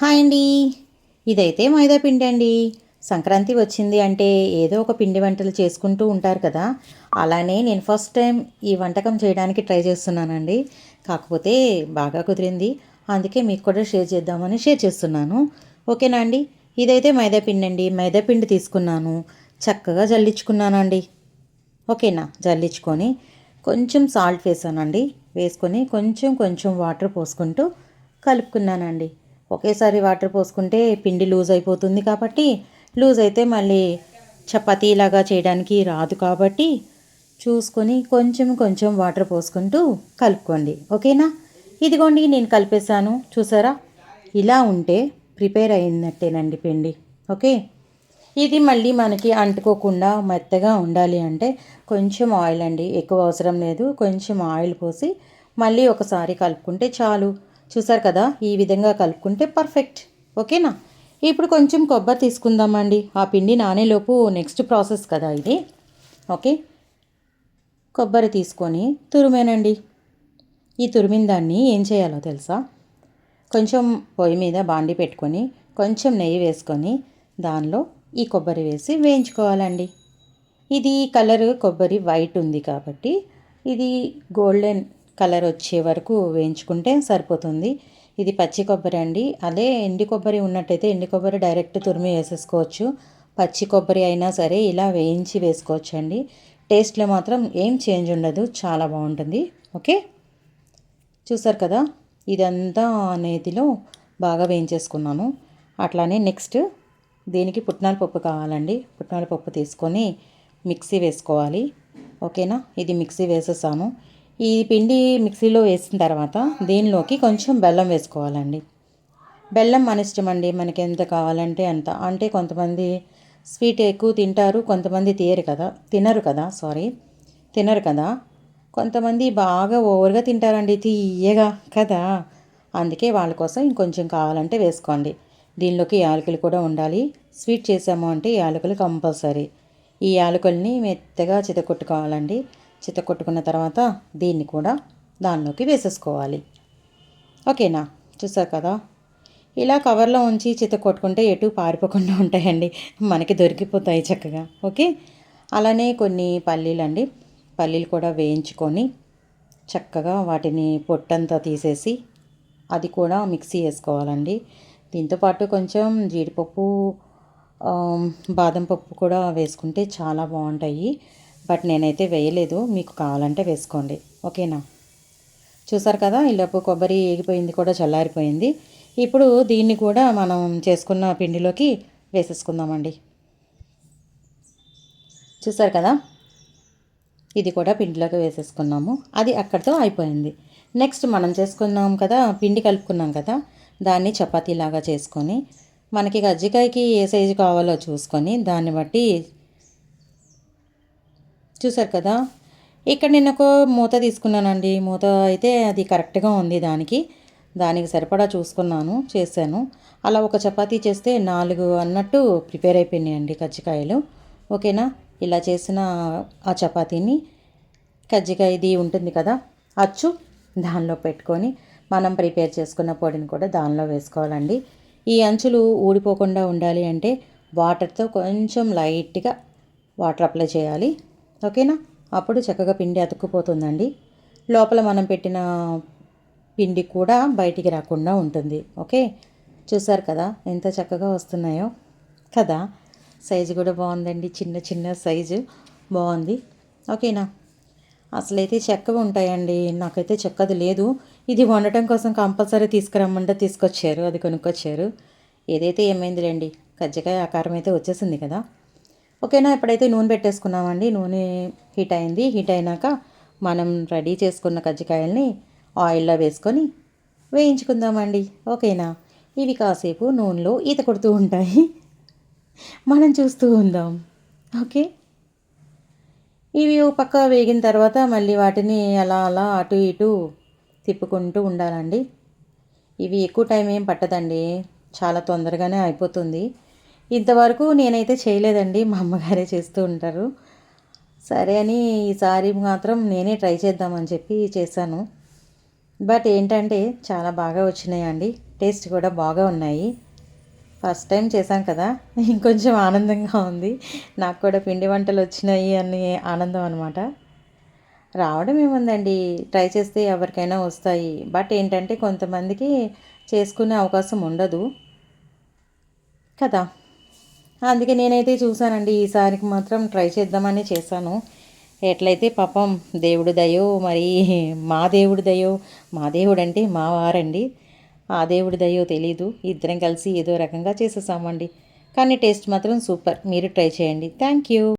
Hi అండి. ఇదైతే మైదా పిండి అండి. సంక్రాంతి వచ్చింది అంటే ఏదో ఒక పిండి వంటలు చేసుకుంటూ ఉంటారు కదా. అలానే నేను ఫస్ట్ టైం ఈ వంటకం చేయడానికి ట్రై చేస్తున్నానండి. కాకపోతే బాగా కుదిరింది. అందుకే మీకు కూడా షేర్ చేద్దామని షేర్ చేస్తున్నాను. ఓకేనా అండి? ఇదైతే మైదా పిండి అండి. మైదా పిండి తీసుకున్నాను. చక్కగా జల్లించుకున్నానండి. ఓకేనా? జల్లించుకొని కొంచెం సాల్ట్ వేసానండి. వేసుకొని కొంచెం కొంచెం వాటర్ పోసుకుంటూ కలుపుకున్నానండి. ఒకేసారి వాటర్ పోసుకుంటే పిండి లూజ్ అయిపోతుంది కాబట్టి లూజ్ అయితే మళ్ళీ చపాతీలాగా చేయడానికి రాదు కాబట్టి చూసుకొని కొంచెం కొంచెం వాటర్ పోసుకుంటూ కలుపుకోండి. ఓకేనా? ఇదిగోండి నేను కలిపేశాను. చూసారా? ఇలా ఉంటే ప్రిపేర్ అయినట్టేనండి పిండి. ఓకే? ఇది మళ్ళీ మనకి అంటుకోకుండా మెత్తగా ఉండాలి అంటే కొంచెం ఆయిల్ అండి. ఎక్కువ అవసరం లేదు. కొంచెం ఆయిల్ పోసి మళ్ళీ ఒకసారి కలుపుకుంటే చాలు. చూసారు కదా? ఈ విధంగా కలుపుకుంటే పర్ఫెక్ట్ ఓకేనా? ఇప్పుడు కొంచెం కొబ్బరి తీసుకుందామండి. ఆ పిండి నానేలోపు నెక్స్ట్ ప్రాసెస్ కదా ఇది. ఓకే? కొబ్బరి తీసుకొని తురిమేనండి. ఈ తురిమిన దాన్ని ఏం చేయాలో తెలుసా? కొంచెం పొయ్యి మీద బాండి పెట్టుకొని కొంచెం నెయ్యి వేసుకొని దానిలో ఈ కొబ్బరి వేసి వేయించుకోవాలండి. ఇది కలర్ కొబ్బరి వైట్ ఉంది కాబట్టి ఇది గోల్డెన్ కలర్ వచ్చే వరకు వేయించుకుంటే సరిపోతుంది. ఇది పచ్చి కొబ్బరి అండి. అదే ఎండి కొబ్బరి ఉన్నట్టయితే ఎండి కొబ్బరి డైరెక్ట్ తురిమి వేసేసుకోవచ్చు. పచ్చి కొబ్బరి అయినా సరే ఇలా వేయించి వేసుకోవచ్చు అండి టేస్ట్లో మాత్రం ఏం చేంజ్ ఉండదు. చాలా బాగుంటుంది. ఓకే? చూసారు కదా? ఇదంతా నేతిలో బాగా వేయించేసుకున్నాను. అట్లానే నెక్స్ట్ దీనికి పుట్నాల పప్పు కావాలండి. పుట్నాల పప్పు తీసుకొని మిక్సీ వేసుకోవాలి. ఓకేనా? ఇది మిక్సీ వేసేసాను. ఈ పిండి మిక్సీలో వేసిన తర్వాత దీనిలోకి కొంచెం బెల్లం వేసుకోవాలండి. బెల్లం మన ఇష్టం అండి. మనకి ఎంత కావాలంటే అంత. అంటే కొంతమంది స్వీట్ ఎక్కువ తింటారు కొంతమంది తీయరు కదా. తినరు కదా సారీ. తినరు కదా. కొంతమంది బాగా ఓవర్గా తింటారండి. తీయగా కదా. అందుకే వాళ్ళ కోసం ఇంకొంచెం కావాలంటే వేసుకోండి. దీనిలోకి యాలకులు కూడా ఉండాలి. స్వీట్ చేసాము అంటే యాలకులు కంపల్సరీ. ఈ యాలకుల్ని మెత్తగా చితకొట్టుకోవాలండి. చితకొట్టుకున్న తర్వాత దీన్ని కూడా దానిలోకి వేసేసుకోవాలి. ఓకేనా? చూసారు కదా? ఇలా కవర్లో ఉంచి చిత కొట్టుకుంటే ఎటు పారిపోకుండా ఉంటాయండి. మనకి దొరికిపోతాయి చక్కగా. ఓకే? అలానే కొన్ని పల్లీలు అండి. పల్లీలు కూడా వేయించుకొని చక్కగా వాటిని పొట్టంతా తీసేసి అది కూడా మిక్సీ వేసుకోవాలండి. దీంతోపాటు కొంచెం జీడిపప్పు బాదం పప్పు కూడా వేసుకుంటే చాలా బాగుంటాయి. బట్ నేనైతే వేయలేదు. మీకు కావాలంటే వేసుకోండి. ఓకేనా? చూసారు కదా ఇలాపు కొబ్బరి ఏగిపోయింది కూడా చల్లారిపోయింది. ఇప్పుడు దీన్ని కూడా మనం చేసుకున్న పిండిలోకి వేసేసుకుందామండి. చూసారు కదా ఇది కూడా పిండిలోకి వేసేసుకున్నాము. అది అక్కడితో అయిపోయింది. నెక్స్ట్ మనం చేసుకున్నాం కదా పిండి కలుపుకున్నాం కదా దాన్ని చపాతీలాగా చేసుకొని మనకి కజ్జికాయకి ఏ సైజు కావాలో చూసుకొని దాన్ని బట్టి చూసారు కదా? ఇక్కడ నేను ఒక మూత తీసుకున్నానండి. మూత అయితే అది కరెక్ట్గా ఉంది దానికి. దానికి సరిపడా చూసుకున్నాను చేశాను. అలా ఒక చపాతీ చేస్తే నాలుగు అన్నట్టు ప్రిపేర్ అయిపోయినాయండి కజ్జికాయలు. ఓకేనా? ఇలా చేసిన ఆ చపాతీని కజ్జికాయది ఉంటుంది కదా? అచ్చు దానిలో పెట్టుకొని మనం ప్రిపేర్ చేసుకున్న పొడిని కూడా దానిలో వేసుకోవాలండి. ఈ అంచులు ఊడిపోకుండా ఉండాలి అంటే వాటర్తో కొంచెం లైట్గా వాటర్ అప్లై చేయాలి. ఓకేనా? అప్పుడు చక్కగా పిండి అతుక్కుపోతుందండి. లోపల మనం పెట్టిన పిండి కూడా బయటికి రాకుండా ఉంటుంది. ఓకే? చూసారు కదా? ఎంత చక్కగా వస్తున్నాయో. కదా? సైజు కూడా బాగుందండి. చిన్న చిన్న సైజు బాగుంది. ఓకేనా? అసలైతే చెక్కవి ఉంటాయండి. నాకైతే చెక్కది లేదు. ఇది వండటం కోసం కంపల్సరీ తీసుకురమ్మంటే తీసుకొచ్చారు. అది కొనుక్కొచ్చారు. ఏదైతే ఏమైందిలేండి? కజ్జికాయ ఆకారం అయితే వచ్చేసింది కదా? ఓకేనా ఇప్పుడైతే నూనె పెట్టేసుకున్నామండి నూనె హీట్ అయింది. హీట్ అయినాక మనం రెడీ చేసుకున్న కజ్జికాయల్ని ఆయిల్లో వేసుకొని వేయించుకుందామండి. ఓకేనా? ఇవి కాసేపు నూనెలో ఈత కొడుతూ ఉంటాయి. మనం చూస్తూ ఉందాం. ఓకే? ఇవి పక్క వేగిన తర్వాత మళ్ళీ వాటిని అలా అలా అటు ఇటు తిప్పుకుంటూ ఉండాలండి. ఇవి ఎక్కువ టైం ఏం పట్టదండి. చాలా తొందరగానే అయిపోతుంది. ఇంతవరకు నేనైతే చేయలేదండి. మా అమ్మగారే చేస్తూ ఉంటారు. సరే అని ఈసారి మాత్రం నేనే ట్రై చేద్దామని చెప్పి చేశాను. బట్ ఏంటంటే చాలా బాగా వచ్చినాయండి. టేస్ట్ కూడా బాగా ఉన్నాయి. ఫస్ట్ టైం చేశాం కదా. ఇంకొంచెం ఆనందంగా ఉంది. నాకు కూడా పిండి వంటలు వచ్చినాయి అని ఆనందం అనమాట రావడం ఏముందండి. ట్రై చేస్తే ఎవరికైనా వస్తాయి. బట్ ఏంటంటే కొంతమందికి చేసుకునే అవకాశం ఉండదు. కదా. అందుకే నేనైతే చూసానండి ఈసారికి మాత్రం ట్రై చేద్దామని చేశాను. ఎట్లయితే పాపం దేవుడు దయో మరి మా దేవుడి దయో మా దేవుడు అంటే మా వారండి. ఆ దేవుడి దయో తెలీదు ఇద్దరం కలిసి ఏదో రకంగా చేసేసామండి. కానీ టేస్ట్ మాత్రం సూపర్ మీరు ట్రై చేయండి. Thank you.